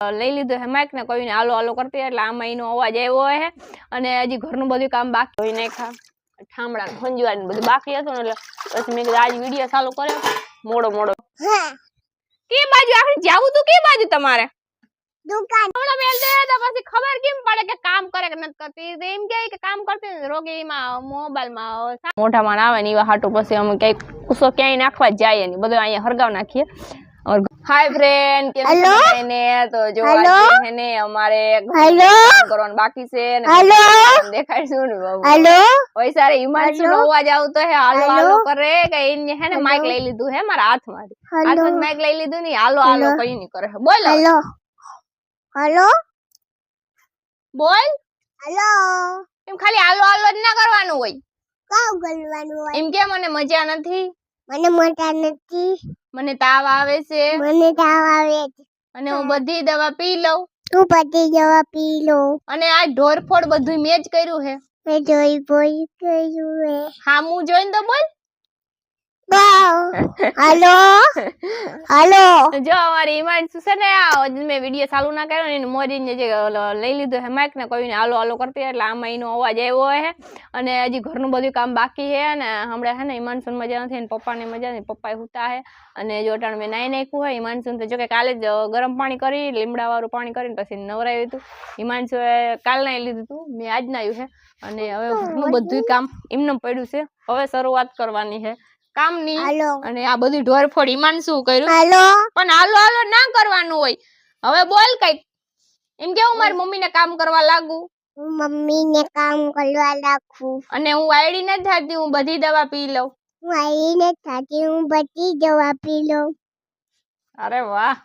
લઈ લીધું હે માઇક ને કોઈને આલો આલો કરતી એટલે આમાં એનો અવાજ આવ્યો હે. અને હજી ઘરનું બધું કામ બાકી હોય નાખ્યા ઠામડા ને બધું બાકી હતું ને એટલે પછી મેં કીધું આજ વીડિયો ચાલુ કર્યો. મોડો મોડો. કે બાજુ? આખી જાવું તું કે બાજુ તમારે? દુકાન. હમણાં મેલ દે તો પછી ખબર કેમ પડે કે કામ કરે કે નથી કરતી? એમ કે કામ કરતી નથી રોગીમાં મોબાઈલમાં મોઢામાં આવે ને એવા હાટું પછી અમે ક્યાંક કુસો ક્યાંય નાખવા જાય નહીં બધું અહીંયા હરગાવ નાખીએ. હાય ફ્રેન્ડ કેમ છો Hello? તો જો આજે છે ને અમારે હેલો કરવાનું બાકી છે ને Hello? દેખાડશું ને બાબુ? હેલો ઓય સારે હિમાંશુ નો અવાજ આવતો હે હાલો હાલો કરે કે એને હે ને માઈક લઈ લીધું હે મારા હાથમાંથી હેલો હાથમાં માઈક લઈ લીધું ને હાલો હાલો? કઈ નહીં કરે બોલ. હેલો હેલો બોલ. હેલો એમ ખાલી હાલો હાલો જ ના કરવાનું હોય. કાવ કરવાનું હોય? એમ કે મને મજા નથી. મને મજા નથી. મને તાવ આવે છે? મને તાવ આવે છે. અને હું બધી દવા પી લઉં? તું બધી દવા પી લઉં અને આ ઢોરફોડ બધું મેં જ કર્યું હે. મેં જોઈ બોઈ કર્યું હે. હા હું જોઈને તો બોલ. હેલો? હેલો? જો, અમારી હિમાંશુ છે ને મેં વીડિયો ચાલુ ના કર્યો ને મોરીને જે લઈ લીધો હે માઇક ને, કોઈને હાલો હાલો કરતી એટલે આમાં એનો અવાજ આવ્યો હે અને હજી ઘરનું બધું કામ બાકી છે અને હમણાં હે ને હિમાંશુ મજા નથી અને પપ્પાને મજા નથી પપ્પા હુતા હે અને જો અટાણ મેં નાઈ નાખ્યું હોય હિમાંશુ તો જો કે કાલે જ ગરમ પાણી કરી, લીમડાવાળું પાણી કરીને પછી નવરાયું હતું. હિમાંશુએ કાલ નાઈ લીધું હતું, મેં આજ નાયું છે. અને હવે ઘરનું બધું કામ એમને પડ્યું છે. હવે શરૂઆત કરવાની છે. કામની અને આ બધી ઢોરફોડ હિમાંશુ કર્યું? હાલો. પણ હાલો હાલો ના કરવાનું હોય. હવે બોલ કંઈક. એમ કેવું મારી મમ્મીને કામ કરવા લાગુ? મમ્મીને કામ કરવા રાખું અને હું વાયડી નથી થતી હું બધી દવા પી લઉં. હું આવીને થાકી હું બધી દવા પી લઉં. અરે વાહ.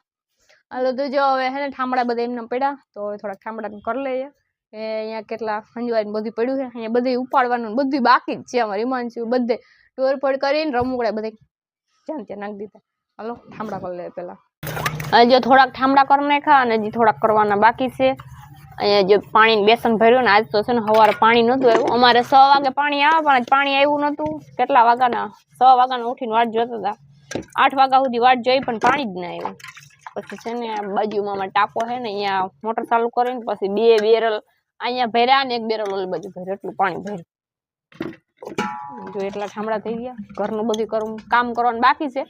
હાલો તો જો હવે હે ને ઠામડા બધા એમને પડ્યા તો હવે થોડા ઠામડા કરી લઈએ. કે અહીંયા કેટલા હંજવાઈને બધું પડ્યું છે અહીંયા બધું ઉપાડવાનું બધું બાકી જ છે અમારી હિમાંશુ બધે ટોરફોડ કરીને રમુકડા બધે જ્યાં ત્યાં નાખી દીધા. હાલો ઠામડા કરી લે પહેલા અહીં જો થોડાક ઠામડા કરી નાખ્યા અને હજી થોડાક કરવાના બાકી છે. અહીંયા જે પાણી બેસન ભર્યું ને આજ તો છે ને સવારે પાણી નહોતું આવ્યું. અમારે છ વાગે પાણી આવે, પણ પાણી આવ્યું નહોતું. કેટલા વાગ્યાના? છ વાગ્યાના ઉઠીને વાટ જોતા હતા. આઠ વાગ્યા સુધી વાટ જોઈ, પણ પાણી જ ના આવ્યું. પછી છે ને બાજુમાં અમારે ટાંકો છે ને, અહીંયા મોટર ચાલુ કરીને પછી બે બેરલ અહીંયા ભર્યા ને એક બેરલ ઓલી બાજુ ભર્યું. એટલું પાણી ભર્યું. જો એટલા ઠામડા થઈ ગયા. ઘરનું બધું કરવું કામ કરવાનું બાકી છે.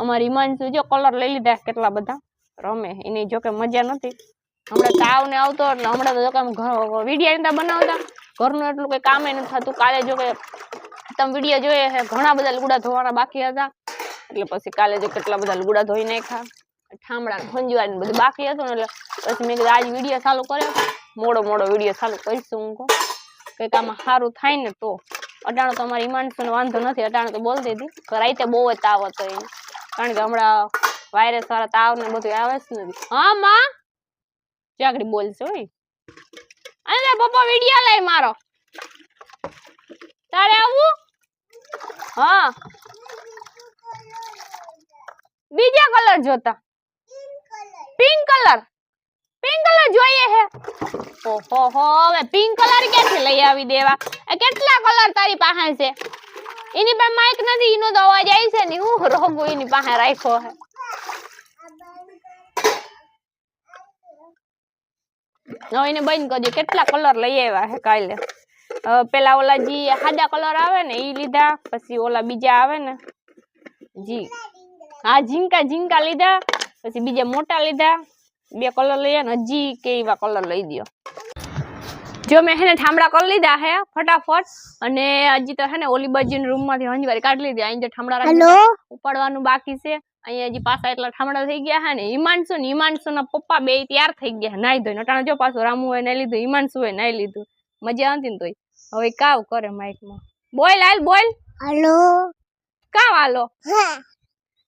અમારી હિમાંશુ જો કલર લઈ લીધા કેટલા બધા. રમે, એની જો કે મજા નથી. હમણાં તાવ ને આવતો, એટલે હમણાં તો જો કે વિડીયા નતા બનાવતા. ઘરનું એટલું કંઈ કામે નથી થતું. કાલે જો કે તમે વીડિયો જોઈએ છે ઘણા બધા લુગડા ધોવાના બાકી હતા. એટલે પછી કાલે જો કેટલા બધા લુગડા ધોઈ નાખ્યા. ઠામડા ખંજવાની બધું બાકી હતું ને એટલે પછી મેં કીધું, આજ વીડિયો ચાલુ કર્યો. મોડો મોડો વીડિયો ચાલુ કરીશું. હું કંઈક આમાં સારું થાય ને તો. અટાણો તો અમારી હિમાંશુ વાંધો નથી, અટાણો તો બોલતી હતી રાતે બહુ જ તાવ હતો એને. કારણ કે હમણાં વાયરસ વાળા તાવ ને બધું આવે જ નથી. હા, માં? ચાકડી બોલશે હોય અને પપ્પા વીડિયો લઈ મારો. તારે આવું હા. બીજા કલર જોતા. પિંક કલર પિંક કલર જોઈએ હે. ઓહો હો હવે પિંક કલર ક્યાંથી લઈ આવી દેવા? એ કેટલા કલર તારી પાસે છે? એની પાસે માઇક નથી, એનો તો અવાજ આવી છે ને, હું રોગું એની પાસે રાખ્યો હે. એને બંધ કરજો કેટલા કલર લઈ આવ્યા હે કાલે? પેલા ઓલા જી સાદા કલર આવે ને એ લીધા, પછી ઓલા બીજા આવે ને, જી. હા, ઝીંકા ઝીંકા લીધા, પછી બીજા મોટા લીધા. બે કલર લઈએ ને હજી કે એવા કલર લઈ દ્યો. જો મેં હેને ઠામડા કરી લીધા હે ફટાફટ. અને હજી તો હે ને ઓલી બાજુની રૂમમાંથી હંજવારી કાઢી લીધી. અહીં જે ઠામડા રાખી ઉપાડવાનું બાકી છે. અહીંયા હજી પાછા એટલા ઠામડા થઈ ગયા હે ને. હિમાંશુ ને હિમાંશુ ના પપ્પા બે તૈયાર થઈ ગયા નાઈ ધોઈ. નટાણા જો પાછું રામુ એ નાઈ લીધું હિમાંશુ હોય નાઈ લીધું. મજા આવતી ને તોય. હવે કાવ કરે માઇકમાં બોલ હાલ બોલ. હેલો? કાવ હાલો હા.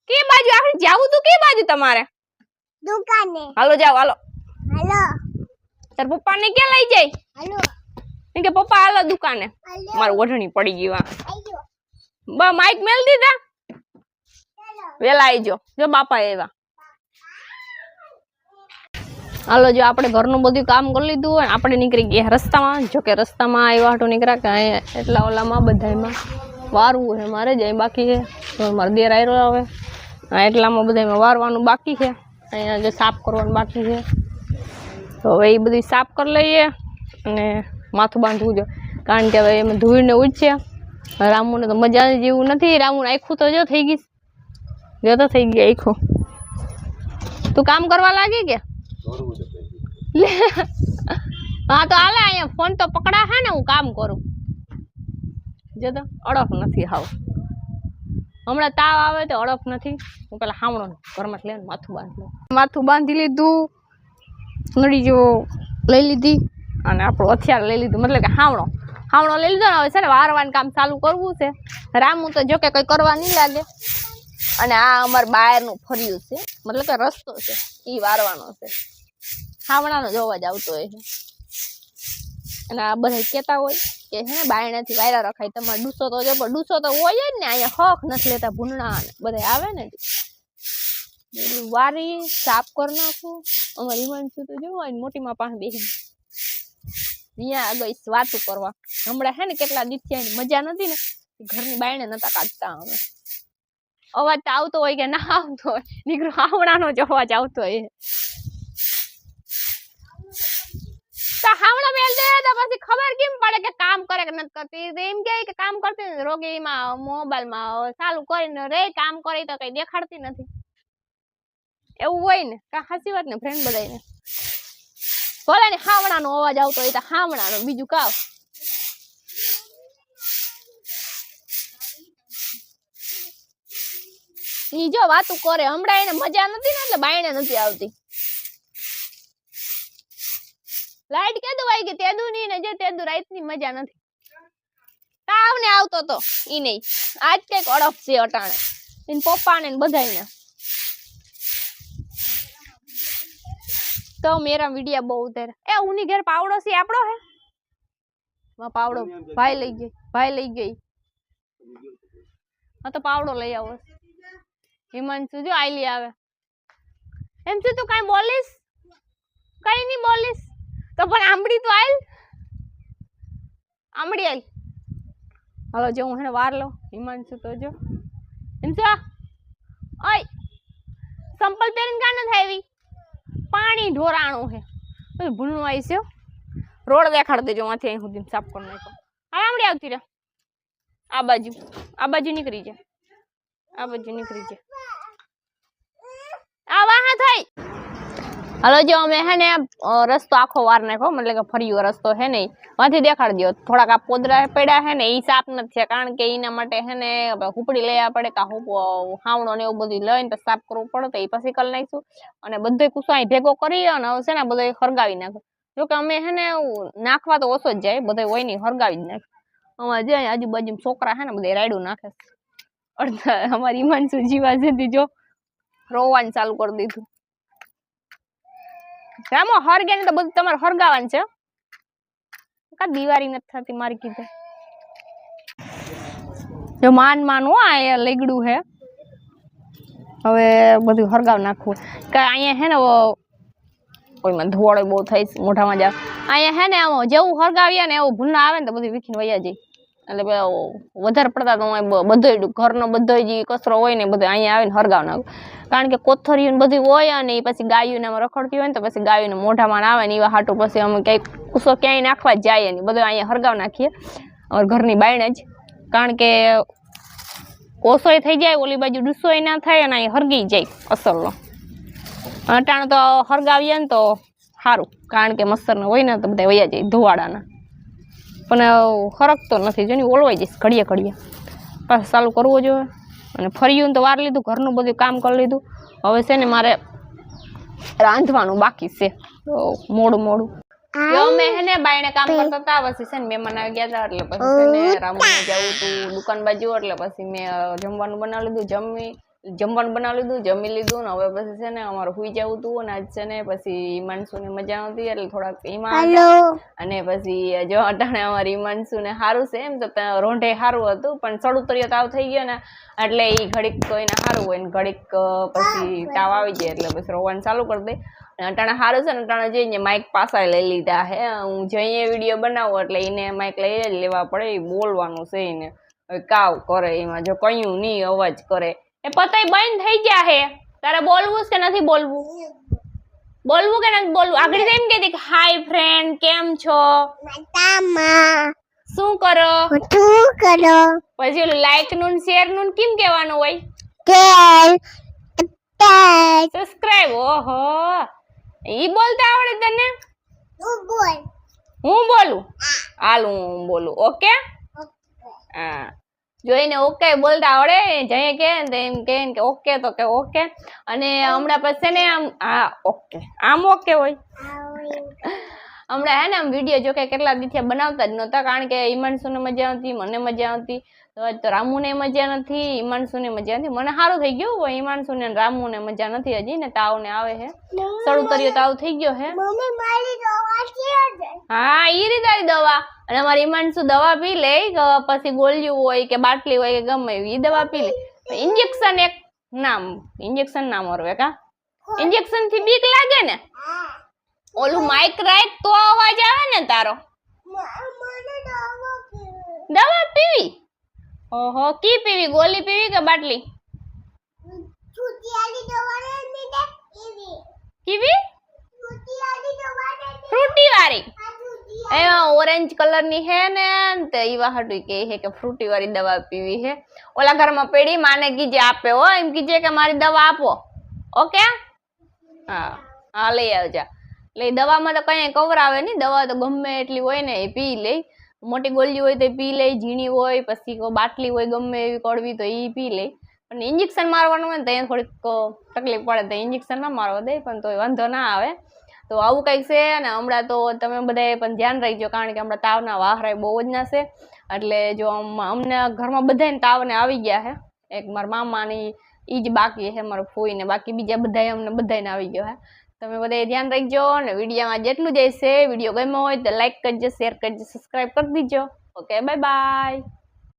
કે બાજુ? આપણે જાવું તું કે બાજુ તમારે? દુકાને. હાલો જાવ હાલો. હાલો. તાર પપ્પા ને ક્યાં લઈ જાય? હાલો. કે પપ્પા હાલો દુકાને. મારું ઓઢણી પડી ગઈ વા બા માઇક મેલ દીધા? વેલા આવજો જો બાપા એવા હાલો જો આપણે ઘરનું બધું કામ કરી લીધું હોય આપણે નીકળી ગયા રસ્તામાં. જો કે રસ્તામાં આવ્યા હાટું નીકળ્યા કે અહીંયા એટલા ઓલામાં બધામાં વારવું છે મારે જ અહીં બાકી છે. મારે દેર આવ્યો હવે એટલામાં બધામાં વારવાનું બાકી છે. અહીંયા જે સાફ કરવાનું બાકી છે. તો હવે એ બધું સાફ કરી લઈએ અને માથું બાંધવું જોઈએ કારણ કે હવે એમાં ધૂળને ઉડશે. રામુને તો મજા જેવું નથી. રામુને આખું તો જો થઈ ગઈ. જો તો થઈ ગઈ આખું તું કામ કરવા લાગી કે? લે. હા તો હાલે અહીંયા ફોન તો પકડા હે ને હું કામ કરું. જો તો અડપ નથી હાવ. હમણાં તાવ આવે તો અડક નથી. હું પેલા હામણો ઘરમાં લઈને માથું બાંધી માથું બાંધી લીધું નડી જેવો લઈ લીધી અને આપણું હથિયાર લઈ લીધું. મતલબ કે હાવણો હાવણો લઈ લીધો ને હવે છે ને વારવાનું કામ ચાલુ કરવું છે. રામુ તો જો કે કંઈ કરવા નહીં લાગે. અને આ અમારે બહારનું ફર્યું છે. મતલબ કે રસ્તો છે. એ વારવાનો છે. હાવણાનો જ અવાજ આવતો હોય છે. અને આ બધા કહેતા હોય. કે છે ને બારણાથી વાયરા રખાય તમારે ડૂસો તો જો ડૂસો તો હોય ને, અહીંયા હક નથી લેતા ભૂંડણા ને બધા આવે ને વારી સાફ કરી નાખું. અમારી હિમાંશુ તો જોવા અહીં મોટી માં પાસે બેસી અહીંયા આગળ વાતું કરવા. હમણાં હે ને કેટલા દિવસ મજા નથી ને ઘરની બાયણે નતા કાઢતા અમે. અવાજ તો આવતો હોય કે ના આવતો હોય. દીકરો હાવણાનો જ અવાજ આવતો હોય. તો હાવણા મેલ દે, તો પછી ખબર કેમ પડે કે કામ કરે કે નથી કરતી? એમ કે કે કામ કરતી નથી રોગીમાં મોબાઈલમાં ચાલુ કરીને રે, કામ કરે તો કઈ દેખાડતી નથી. એવું હોય ને, કા હાસી વાત ને ફ્રેન્ડ બધાને ભલે ને હાવણાનો અવાજ આવતો હોય તો હાવણાનો બીજું કાવ ઈ જો વાતું કરે, હમણાં એને મજા નથી ને, એટલે બાયણે નથી આવતી. લાઈટ કેદું આવી ગઈ? તેદું ની ને જે તેદું રાતની મજા નથી. તાવ ને આવતો તો ઈ નહીં. આજ કંઈક અડપ છે અટાણે. એન પપ્પા ને બધાય તો મેરા વિડિયા બહુ ઉતરે એ ઉની ઘેર પાવડો છે આપણો હે? માં પાવડો. ભાઈ લઈ ગઈ, ભાઈ લઈ ગઈ. હા, તો પાવડો લઈ આવો. હિમાંશુ જો આઈલી આવે. એમ શું તું કાંઈ બોલીશ? કઈ નહીં બોલીશ. તો પણ આંબડી તો આયલ. આંબડી આયલ. હાલો, જો હું હેને વાર લઉં. હિમાંશુ તો જો. એમ શું ઓય. સંપલ પહેરીને કાં થાય આવી પાણી ઢોરાણું છે ભૂલનું આવી છે રોડ દેખાડ દેજો માંથી અહીં સુધી સાફ કરી નાખો. હા આમડી આવતી રહે. આ બાજુ. આ બાજુ નીકળી જાય આ બાજુ નીકળી જાય આ વાહ થઈ. હાલો, જો અમે હે ને રસ્તો આખો વાર નાખ્યો, મતલબ કે ફર્યો રસ્તો હે ને માંથી દેખાડી દો થોડાક આ પોદરા પડ્યા હે ને એ સાફ નથી કારણ કે એના માટે હે ને હુપડી લેવા પડે કા હાવણો ને એવું બધું લઈને તો સાફ કરવું પડે, તો એ પછી કરી નાખીશું. અને બધે કુસો અહીં ભેગો કરી અને છે ને બધે હરગાવી નાખો જો કે અમે હે ને, નાખવા તો ઓછો જ જાય બધે હોય નહીં, હરગાવી જ નાખે અમારે જે અહીં આજુબાજુ છોકરા હે ને બધે રાયડું નાખે અડધા અમારી હિમાંશુ જીવા જતી જો, રોવાનું ચાલુ કરી દીધું. રામો હરગે ને તો બધું તમારે હરગાવાનું છે. કા દિવાળી નથી થતી મારી કીધે. જો માન માન હો એ લેગડું હે. હવે બધું હરગાવ નાખવું. કે અહીંયા હે ને ઓ- ઓયમાં ધોવાળો બહુ થાય છે, મોઢામાં જાવ અહીંયા હે ને આમ જેવું હરગાવીએ ને એવું ભૂલના આવે ને તો બધું વીખીને વયા જાય. એટલે વધારે પડતા તો બધો ઘરનો બધો જે કચરો હોય ને બધો અહીંયા આવીને હરગાવ નાખું. કારણ કે કોથળીયું ને બધું હોય અને એ પછી ગાયું અમે રખડતી હોય ને તો પછી ગાયું મોઢામાં આવે ને એવા હાટું પછી અમે કંઈક કુસો ક્યાંય નાખવા જાય નહીં. બધું અહીંયા હરગાવ નાખીએ. અમારા ઘરની બાયણે જ. કારણ કે ઓછોય થઈ જાય, ઓલી બાજુ ડૂસોય ના થાય અને અહીં હરગી જાય અસલનો. અટાણ તો હરગાવીએ ને તો સારું કારણ કે મચ્છરને હોય ને તો બધા વયા જાય ધોવાડાના. પણ હરકતો નથી. જો ને ઓલવાઈ જઈશ ઘડીએ ઘડીએ. પાછું ચાલુ કરવું જોઈએ. અને ફર્યું તો વાર લીધું ઘરનું બધું કામ કરી લીધું. હવે છે ને મારે રાંધવાનું બાકી છે. તો મોડું મોડું. ને બાયણે કામ કરતા હતા પછી છે ને મહેમાન આવી ગયા હતા એટલે પછી જવું દુકાન બાજુ એટલે પછી મેં જમવાનું બનાવી લીધું જમી. જમવાનું બનાવી લીધું જમી લીધું ને હવે પછી છે ને અમારે હુઈ જવું હતું અને આજ છે ને પછી હિમાંશુને મજા આવતી એટલે થોડાક એમાં અને પછી જો અટાણે અમારે હિમાંશુ ને સારું છે એમ તો રોંઢે સારું હતું પણ સડું તાવ થઈ ગયો ને એટલે એ ઘડીક એને સારું હોય ને ઘડીક પછી તાવ આવી જાય એટલે પછી રોવાનું ચાલુ કરી દે. અને અટાણે સારું છે ને અટાણે જઈને માઇક પાસા લઈ લીધા હે. હું જઈએ વીડિયો બનાવું એટલે એને માઇક લઈ જ લેવા પડે એ બોલવાનું છે એને. કાવ કરે એમાં જો કયું નહીં અવાજ કરે. એ પતય બંધ થઈ ગયા હે. તારે બોલવું કે નથી બોલવું? બોલવું કે નથી બોલવું? આગળ જઈને કે કહેતી કે હાય ફ્રેન્ડ કેમ છો? મતામાં શું કરો? શું કરો? પછી ઓલું લાઈકનું શેરનું કેમ કહેવાનું હોય? તેલ સબસ્ક્રાઇબ ઓહો. ઈ બોલતા આવડે તને? હું બોલ. હું બોલું? હાલ હું બોલું. ઓકે હા. જોઈને ઓકે બોલતા આવડે જઈએ કે એમ ને કે ઓકે તો કે ઓકે અને હમણાં પછી ને આમ, હા ઓકે આમ ઓકે હોય. હમણાં હે ને આમ વીડિયો જોકે કેટલા દિવસથી બનાવતા જ નહોતા કારણ કે હિમાંશુને મજા આવતી મને મજા આવતી તો રામુને મજા નથી હિમાંશુને મજા નથી. મને સારું થઈ ગયું હોય હિમાંશુને ને રામુને મજા નથી હજી ને તાવ ને આવે હે. સડું કર્યો તાવ થઈ ગયો હે. હા ઈ રીતે દવા. અને અમારી હિમાંશુ દવા પી લે પછી ગોળિયું હોય કે બાટલી હોય કે ગમે એ દવા પી લે. ઇન્જેક્શન એક નામ ઇન્જેક્શન ના મરવે કા? ઇન્જેક્શનથી બીક લાગે ને? ઓલું માઇક રાખ તો અવાજ આવે ને તારો? મને દવા દવા પીવી? ઓહો, કી પીવી? ગોળી પીવી કે બાટલી? છૂટિયાની દવા ને દે એવી કીવી? છૂટિયાની દવા ને ફ્રૂટી વાળી આ છૂટિયા એમાં ઓરેન્જ કલરની હે ને તે ઈવા હાટું કે હે કે ફ્રૂટી વાળી દવા પીવી હે. ઓલા ઘરમાં પેડી માને કીજે આપે હો, એમ કીજે કે મારી દવા આપો. ઓકે? હા હા, લઈ આવજા. એટલે દવામાં તો કઈ કવરાવે નહીં દવા તો ગમે એટલી હોય ને એ પી લે. મોટી ગોળી હોય તો પી લે, ઝીણી હોય, પછી બાટલી હોય ગમે એવી કડવી તો એ પી લે. પણ ઇન્જેક્શન મારવાનું હોય ને તો અહીંયા થોડીક તકલીફ પડે તો ઇન્જેક્શન ના મારવા દે, પણ તોય વાંધો ના આવે. તો આવું કંઈક છે અને હમણાં તો તમે બધાએ પણ ધ્યાન રાખજો, કારણ કે હમણાં તાવના વાહરાય બહુ જ ના છે. એટલે જો અમને ઘરમાં બધાને તાવને આવી ગયા છે એક મારા મામાની એ જ બાકી છે મારા ફોઈને, બાકી બીજા બધાય અમને બધાને આવી ગયો છે તમે બધાએ ધ્યાન રાખજો અને વિડીયોમાં જેટલું જ વીડિયો ગમ્યો હોય તો લાઈક કરજો, શેર કરજો સબસ્ક્રાઈબ કરી દીજો. Okay bye bye